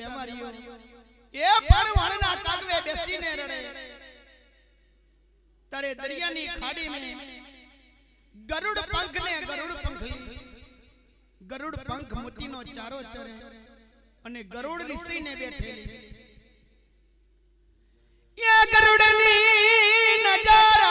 વેવારીઓ એ પણ વણના કાગવે બેસીને રડે. તારે દરિયાની ખાડી ગરુડ પંખ ને ગરુડ પંખલી ગરુડ પંખ મોતીનો ચારો ચરે અને ગરુડ ઋષિને બેઠેલી એ ગરુડની નજર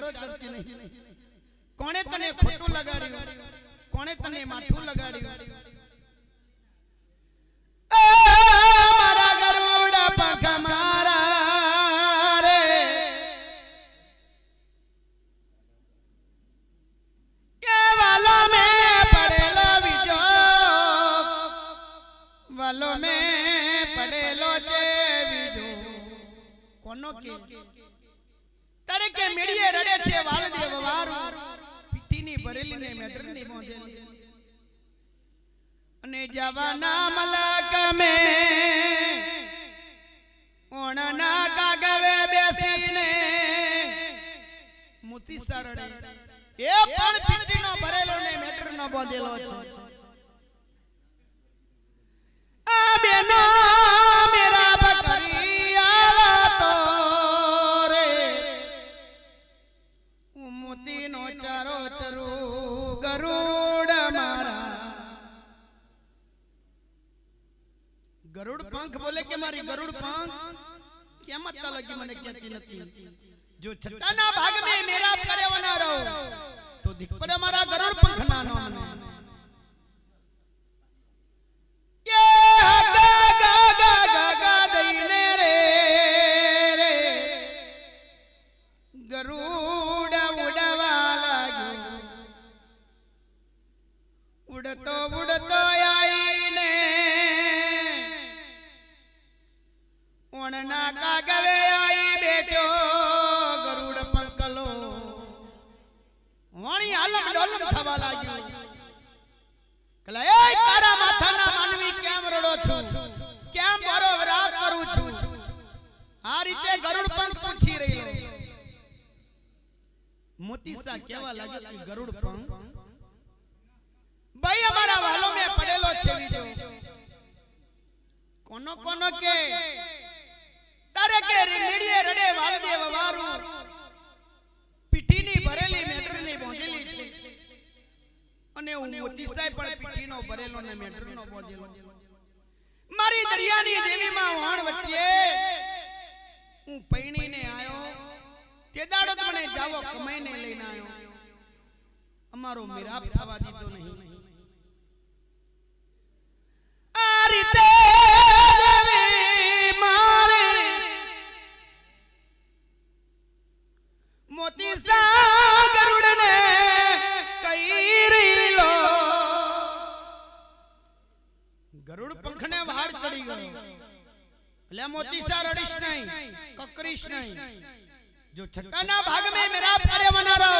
ચારો ચડતી નહીં. કોણે તને ખોટું લગાડ્યું? કોણે તને માઠું લગાડ્યું? મારા ગરુડા પંખ અને જવાના મલક મે એ પણ પીઠીનો ભરેલો ને મેટરનો બાંધેલો છે. આ બેનો ગરુડ પાંખ બોલે કે મારી ગરુડ પાંખ? કેમ અત્તા લગી મને કહેતી નથી? જો છટ્ટાના ભાગ મે મેરા કરે રહો તો દીકપરે મારા ગરુડ પંખ ના નામ કોનો કોનો કે તારે કે રીડીએ રડે વાલદેવ વારું? પીઠીની ભરેલી મેટરની બોંધેલી છે. અને હું મોતીસાય પણ પીઠીનો ભરેલો ને મેટરનો બોંધેલો. મારી દરિયાની દેવીમાં વહાણ વટીએ હું પૈણીને આયો. તે દાડો તો મને જાવો કમાઈને લઈને આયો. અમારો મિરાબ થવા દીધો નહીં. આ રીતે એટલે મોતી સા રડીશ નહીં કકરીશ નહીં જો છઠ્ઠાના ભાગ में मेरा कार्य बना रहो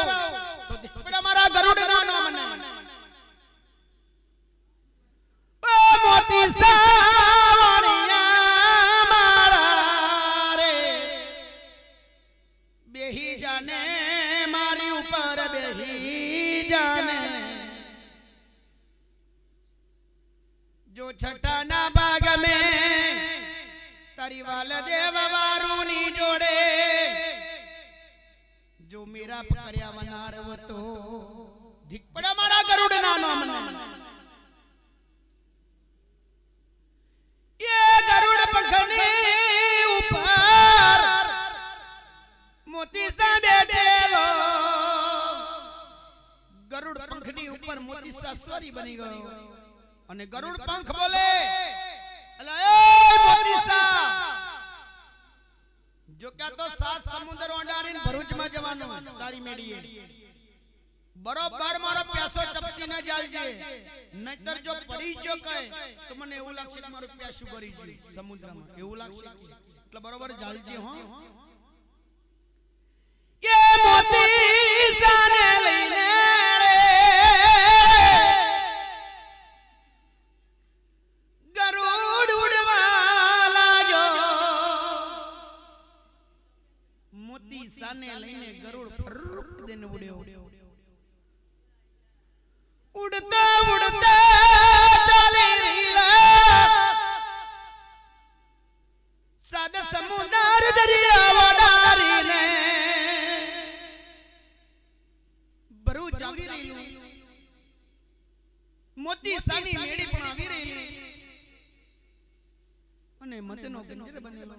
જો કે તો સાત સમુદ્ર ઓંડાડીને ભરૂચમાં જવાનું. તારી મેડીએ બરોબર મારો પ્યાસો ચપસી ન જાલજે નહીતર જો પડી જો કહે તો મને એવું લાગશે કે મારું પ્યાસું ભરી ગયું સમુદ્રમાં. એવું લાગશે એટલે બરોબર જાલજે હો. એ મોતી સાને ગરુડ ફર્રુક દેને ઉડ્યો. ઉડતા ઉડતા ચાલી રીલા સાદ સમુદાર દરિયા વડારીને બરુ જાવી રહેલું. મોતી સાની મેળી પણ આવી રહેલી. અને મતનો ગંજર બનેલો.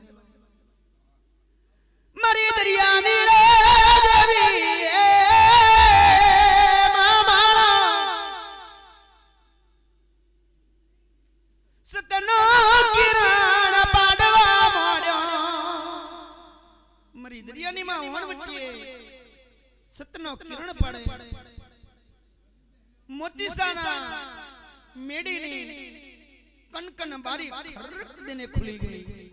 મેડીની કનકન બારી ખરક દેને ખુલી ગઈ.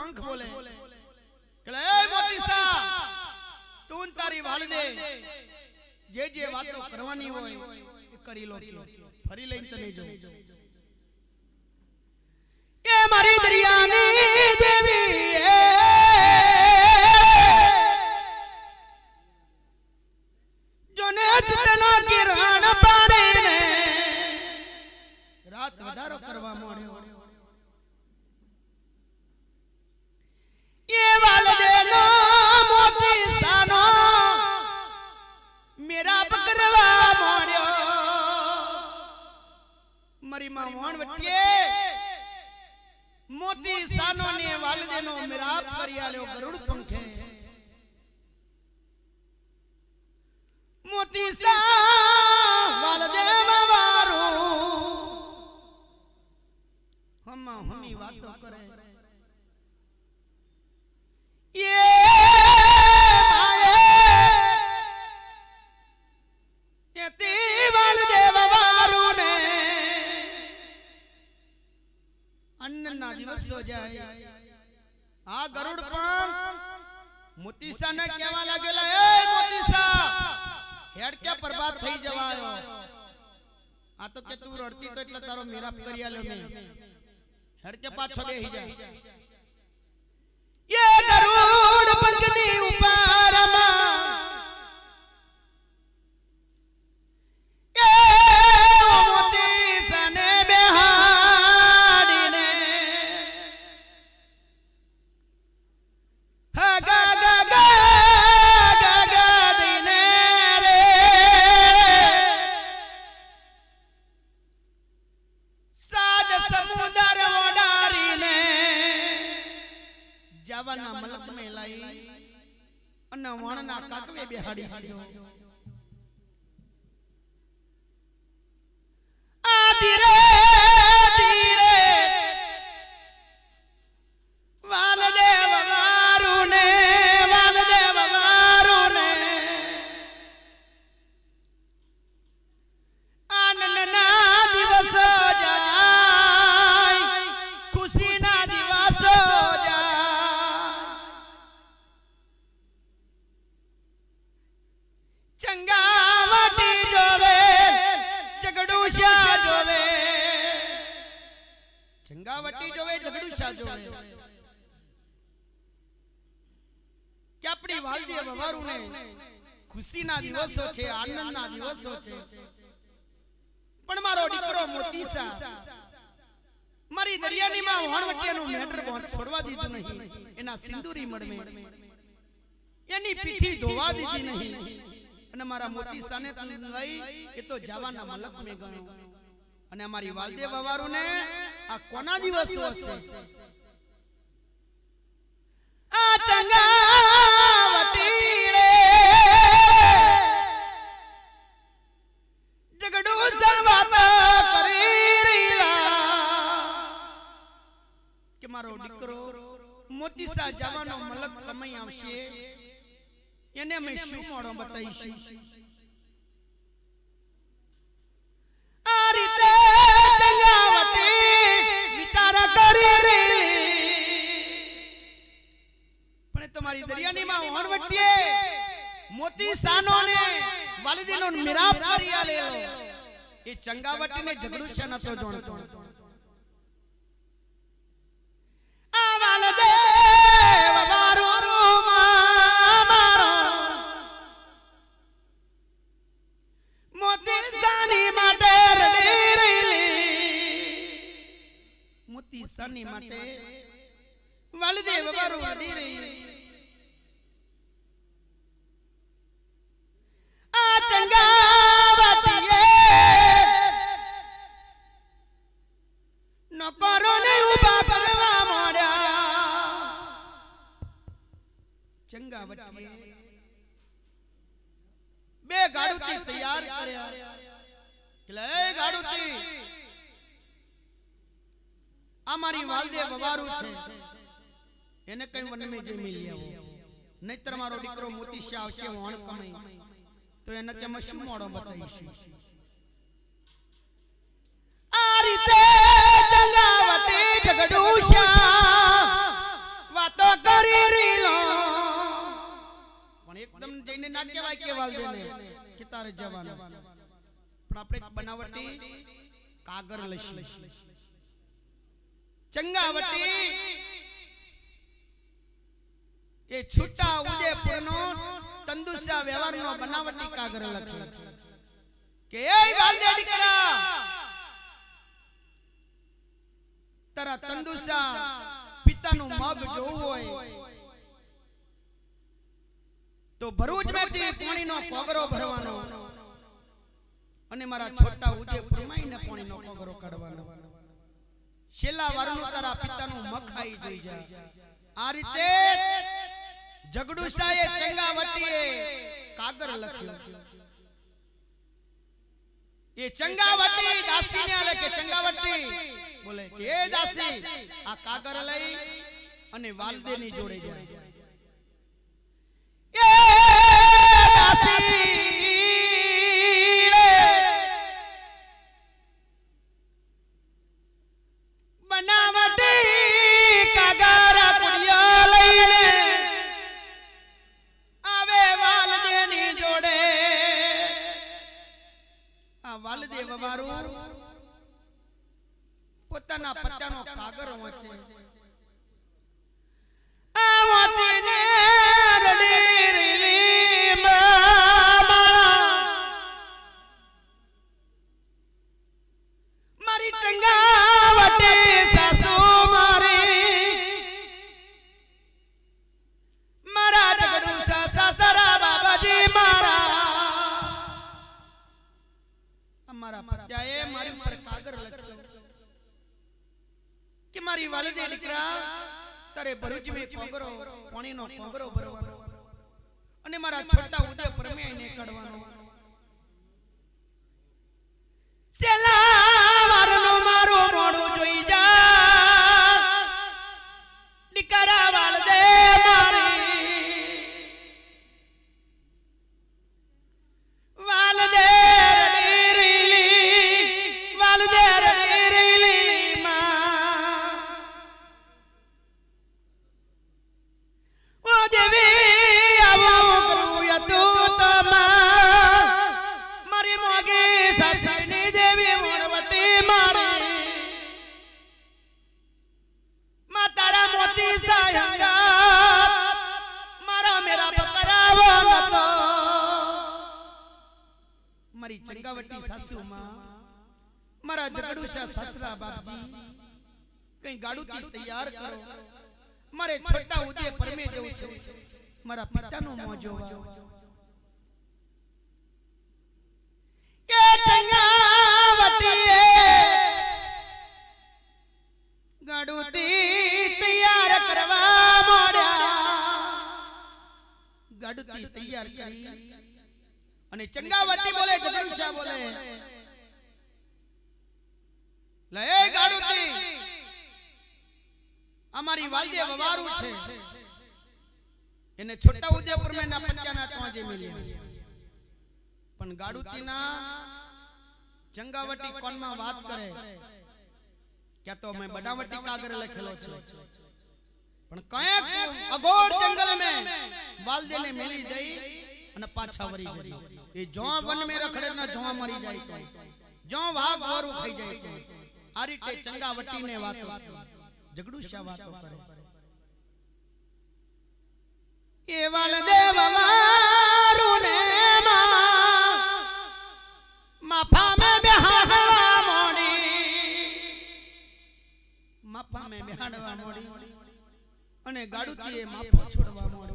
પંખ બોલે. કલે એ મોતીસા તું તારી વાળ દે જે જે વાતો કરવાની હોય એ કરી લો ફરી લઈને તને જો કે મારી દરિયાની અન્નના દિવસો જાય. આ ગરુડ પણ મોતીસા ને કહેવા લાગેલા એ મોતીસા હેડ કે બરબાદ થઈ જવાયો આ તો કે તું રડતી તો એટલે તારો મેરાપ કરી આલ્યો મેં. હેડ પાછો બેહી જા યે ગરુડ પંખની ઉપર ਵਾਲਿਓ આપણી વાલદીએ વવારું ને ખુશીના દિવસો છે આનંદના દિવસો છે. પણ મારો દીકરો મોતીસા મારી દરિયાની માં વણવટિયાનું મેટર છોડવા દીધું નહીં. એના સિંદુરી મળમે એની પીઠી ધોવા દીધી નહીં. અને મારા મોતી સાને લઈ એ તો જવાના મલક મેં ગયો અને અમારી વાલદેવ અવારું ને આ કોના દિવસો હશે? આ ચંગાવટી મારો દીકરો મોતીસા આવશે? એને મેં શું મોડો બતાવીશું? આ રીતે દરિયાની માં વણવટીએ મોતી સાનો ને વાલીદીનો મિરાપ કરી આલેલો એ ચંગાવટીને ઝઘડું છે નતો જોણતો આ વાલદેવ મારો રૂમા મારો મોતી સાની માટે મોતી સાની માટે રડી રહી એટલે એ ગાડુતી આ મારી વાલદે વવારું છે. એને કઈ વનમે જે મિલી આવો નહીતર મારો દીકરો મોતી શાહ છે વણ કમાઈ તો એને કે અમે શું મોડો બતાવીશું? આ રીતે જંગાવટી ઝઘડું વાતો કરી રીલો પણ એકદમ જઈને ના કહેવાય કે વાલદેને કે તારે જવાનું. પણ આપણે બનાવટી કાગર લઈશું. ચંગાવટી એ છૂટા ઉદયપુરનો તંદુસા વ્યવહારનો બનાવટી કાગર લખ્યો કે એ વાલદે દીકરા! તારા તંદુસા પિતાનું મગ જોવું હોય. તો ભરૂચમાંથી પાણીનો પોગરો ભરવાનો. અને મારા છોટા ઉજે પ્રમાઈને પાણી નો કોગરો કાઢવાનો. છેલ્લા વારનો તારા પિતાનું મગ ખાઈ જોઈ જાય આ રીતે જગડુશાએ ચંગાવટીએ કાગર લખ્યો. એ ચંગાવટી દાસીને આલે કે ચંગાવટી? બોલે કે એ દાસી? આ કાગર લઈ અને વાલદેની જોડે જાય. એ દાસી! તારે ભરૂચ મે કોંગરો પાણીનો કોંગરો ભરવાનો. અને મારા છોટા ઉદય પ્રમેય ને કાઢવાનો. સેલા વારનો મારો મોડું જોઈ જા. દીકરા વાલદે મારી. વાલદે રડી રીલી. વાલદે રડી ચંગાવટી સાસુ મારા જગડુશા તૈયાર કરો. મારે પિતાનો તૈયાર કરી અને ચંગાવટી બોલે જગદીશા બોલે? લે, એ ગાડુથી અમારી વાલદે વવારું છે. એને છોટા ઉદયપુર મે ના પંચાના ત્વાજે મિલ્યા પણ ગાડુતીના ચંગાવટી કોનમાં વાત કરે? કે તો મે બનાવટી કાગર લખેલો છે. પણ કયા અઘોર જંગલ મેં વાલદેને મિલી જઈ અને પાછા વરી જઈ એ જો વન મે રખડે ન જો મરી જાય તો. જો વાઘ વારું ખાઈ જાય તો. આ રીતે ચંગાવટીને વાતો. જગડુશા વાતો કરે. એ વાલદેવ મારું ને માં માફા મે બેહાડવા મોડી. માફા મે બેહાડવા મોડી. અને ગાડુતીએ માફો છોડવા મોડ્યો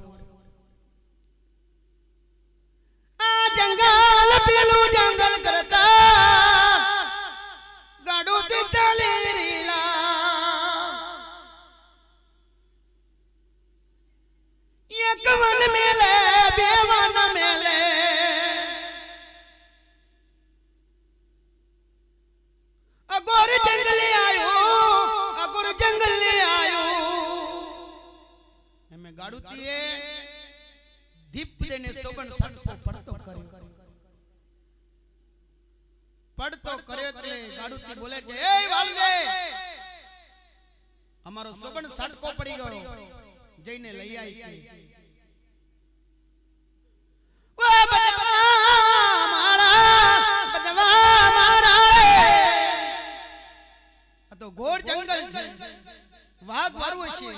વાઘ વારવો છે.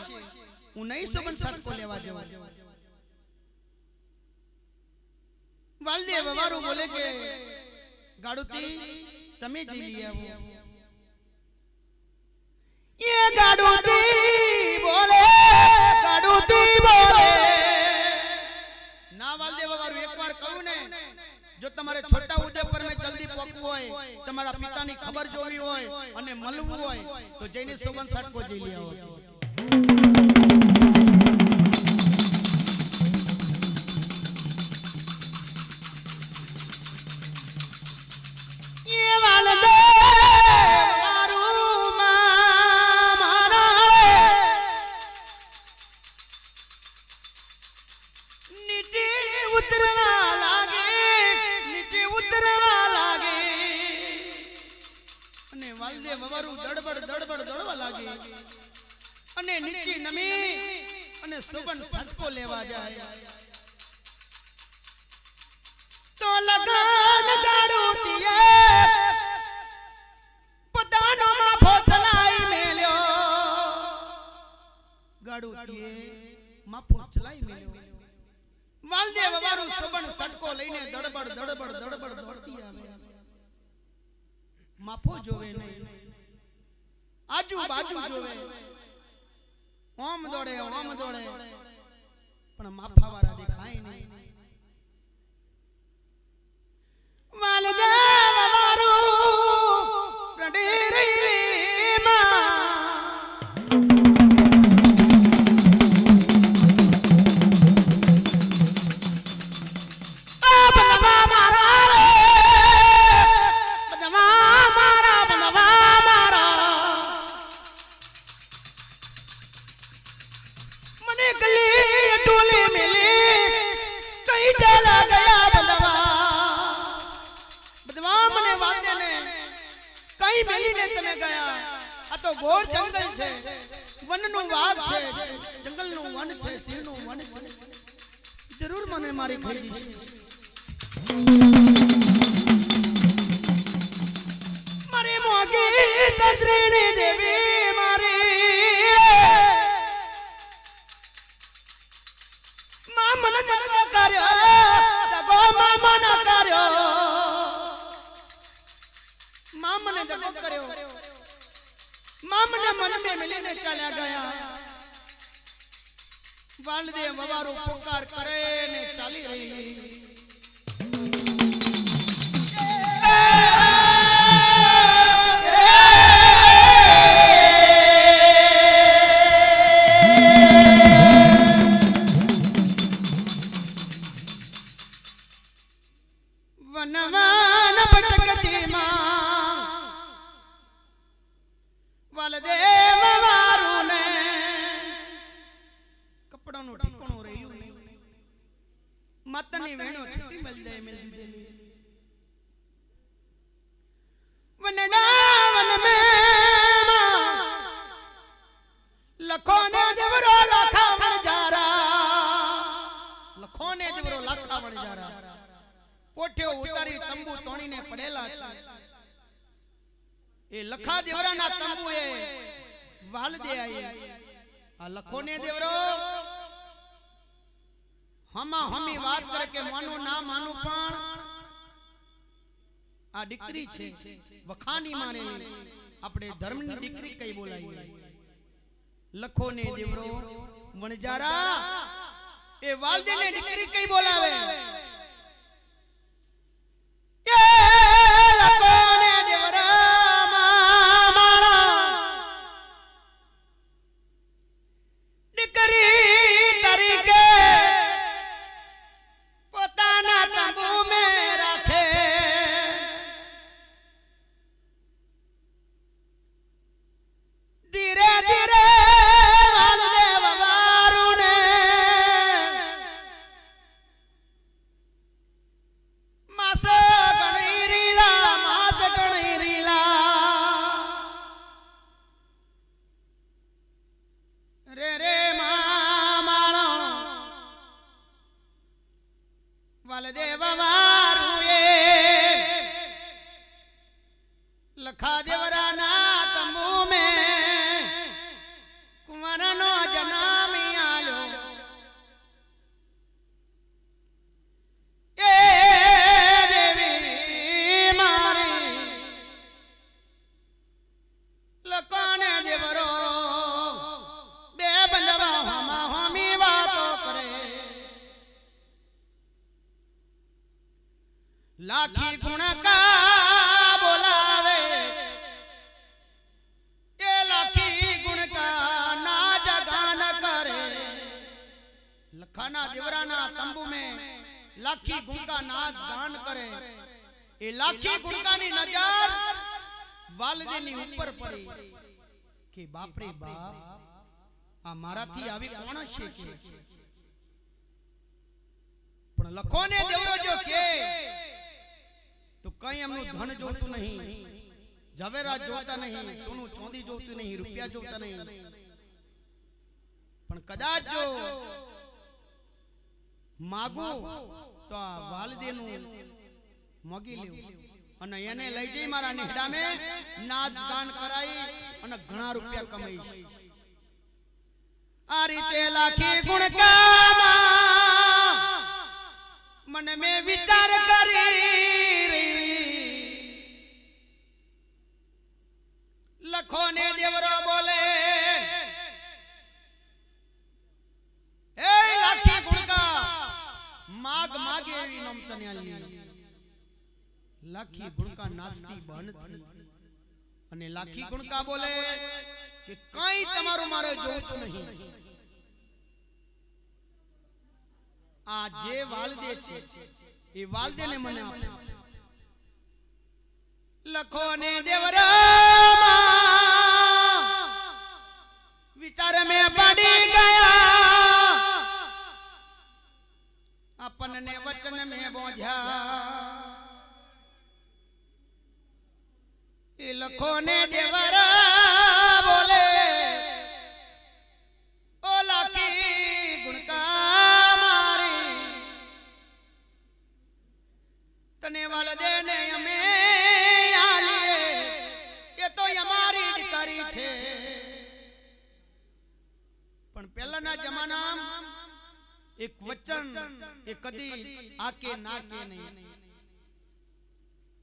હું નહીં સુમન સટકો લેવા જવા. વાલદેવ વારું બોલે કે ગાડુતી તમે જ લઈ આવો. એ ગાડુતી બોલે ગાડુતી બોલે. જો તમારે છોટા ઉદેપુર મેં જલ્દી પહોંચવું હોય તમારા પિતાની ખબર જોવી હોય અને મળવું હોય તો જઈને સોગન સાટકો જઈ લઈ અને વાલદેવ અમારું દડબડ દડબડ દડવા લાગી. અને નીચે નમી અને સુગન છટકો લેવા જાય. તો લગાન ગાડુતીએ પોતાનો માફો ચલાઈ મેલ્યો. ગાડુતીએ માફો ચલાઈ મેલ્યો. વાલદેવ અમારું સુબણ સડકો લઈને દડબડ દડબડ દડબડ દોડતી આવે. માફો જોવે નહીં. આજુ બાજુ જોવે. ઓમ દોડે ઓમ દોડે. પણ માફા વાળા દેખાય નહીં. વાલદેવ કરે ને ચાલી રહી. લખો ને દેવરો. હમા હમી વાત કરે કે માનું ના માનું પણ આ દીકરી છે. વખાની મારેલી આપણે ધર્મની દીકરી કઈ બોલાવી? લખો ને દેવરો. વણજારા. એ વાલદેને દીકરી કઈ બોલાવે? એ લાખી ગુણકાની નજર વાલદેની ઉપર પડી. કે બાપ રે બાપ. આ મારાથી આવી કોણ છે પણ લખોને દેવરો જો કે તો કઈ એમનું ધન જોતું નહીં. ઝવેરાત જોતા નહીં. સોનું ચોંદી જોતું નહીં. રૂપિયા જોતા નહીં. પણ કદાચ જો માગું તો આ વાલદેનું મગી લેવું અને એને લઈ જઈ મારા નેહડામે નાચ ગાન કરાઈ અને ઘણા રૂપિયા કમાઈ. આ રીતે લાખી ગુણકામાં મન મે વિચાર કરી લખો ને દેવરો બોલે. એ લાખી ગુણકા માગ માગે એવી નમતને આલી લાખી ગુણકા નાસ્તી બન અને લાખી ગુણકા બોલે કે કઈ તમારું મારે જોતું નહીં. આ જે વાલદે છે એ વાલદે ને મને લખો ને દેવરા વિચાર મેં પડી ગયા. આપણને વચન મેં બોધ્યા. લખો ને દેવરા બોલે. ગુણકા મારી. તને દે ને અમે આલીએ. એ તો અમારી જ કરી છે. પણ પહેલાના જમાનામાં એક વચન એ કદી આકે નાકે નહીં.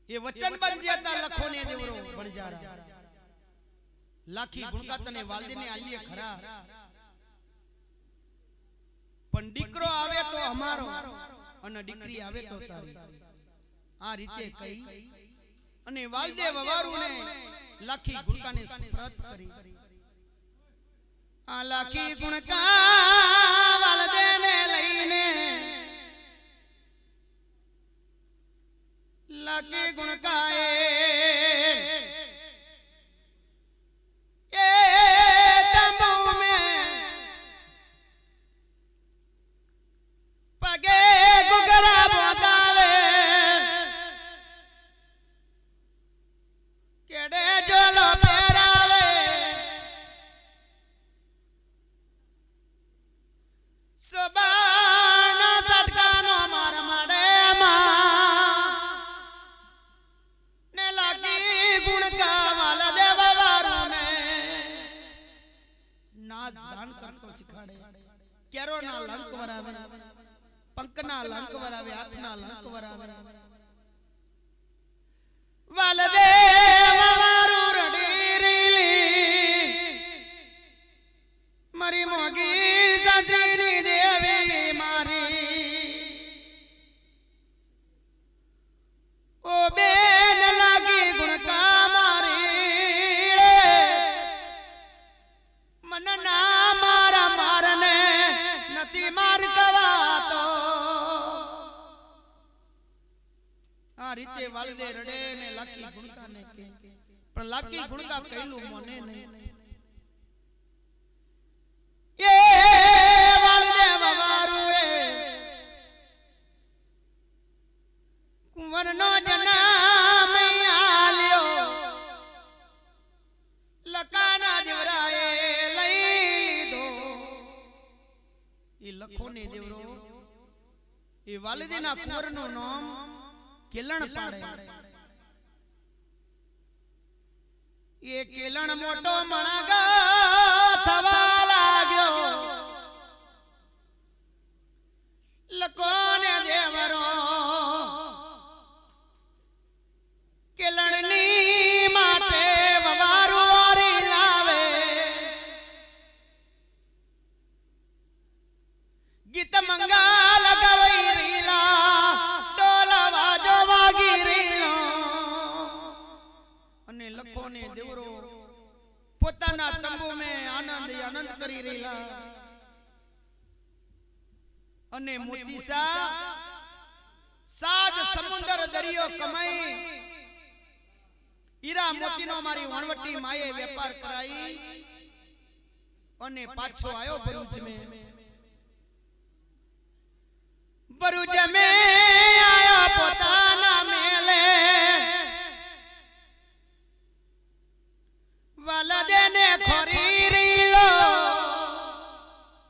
એ વચન બંધ્યતા લખો ને દેવરો બણજારા લાખી ગુણકા તને વાલદીને આલીએ ખરા. પણ દીકરો આવે તો અમારો. અને દીકરી આવે તો તારી. આ રીતે કહી અને વાલદે વવારુને લાખી ગુણકાને સુપ્રત કરી. આ લાખી ગુણકા વાલદેને લઈને લાખી ગુણકાએ એ રીતે વાલદે રડે ને લાકી ગુણકા ને કે. પણ લાકી ગુણકા કહેલું મને નહીં. એ વાલદે વવારુએ કુંવરનો જનામ આલ્યો લકાના દેવરાએ લઈ લીધો એ લખો ને દેવરો. એ વાલદેના કુંવરનું નામ કેલણ પાડે. એ કેલણ મોટો મણગા પોતાના તંબુ મે આનંદ આનંદ કરી રહેલા. અને મોતીસા સાજ સમુદ્ર દરિયો કમાઈ ઈરા મોતીનો મારી વણવટી માએ વેપાર કરાઈ અને પાછો આવ્યો ભરૂચ. મે ભરૂચ મે આયા પોતાના વાલદેને ખોરી રીલો.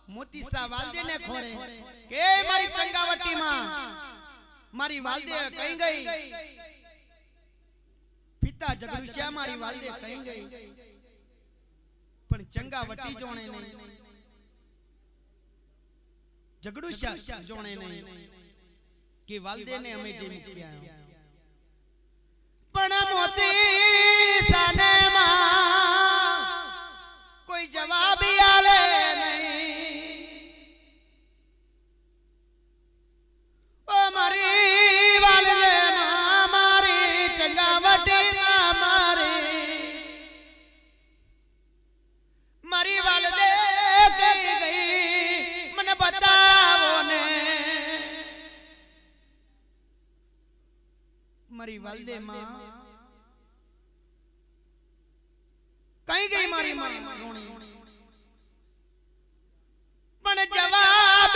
મોતીસા વાલદેને ખોરે. કે મારી ચંગાવટીમાં? મારી વાલદે કઈ ગઈ? પિતા જગદુશ્યા મારી વાલદે કઈ ગઈ? પણ ચંગાવટી જોણે નહીં. જગડુશ્યા જોણે નહીં. કે વાલદેને અમે જે મૂક્યા. પણ મોતી સાને મારી વાલદે માં કઈ ગઈ મારી માં? પણ જવાબ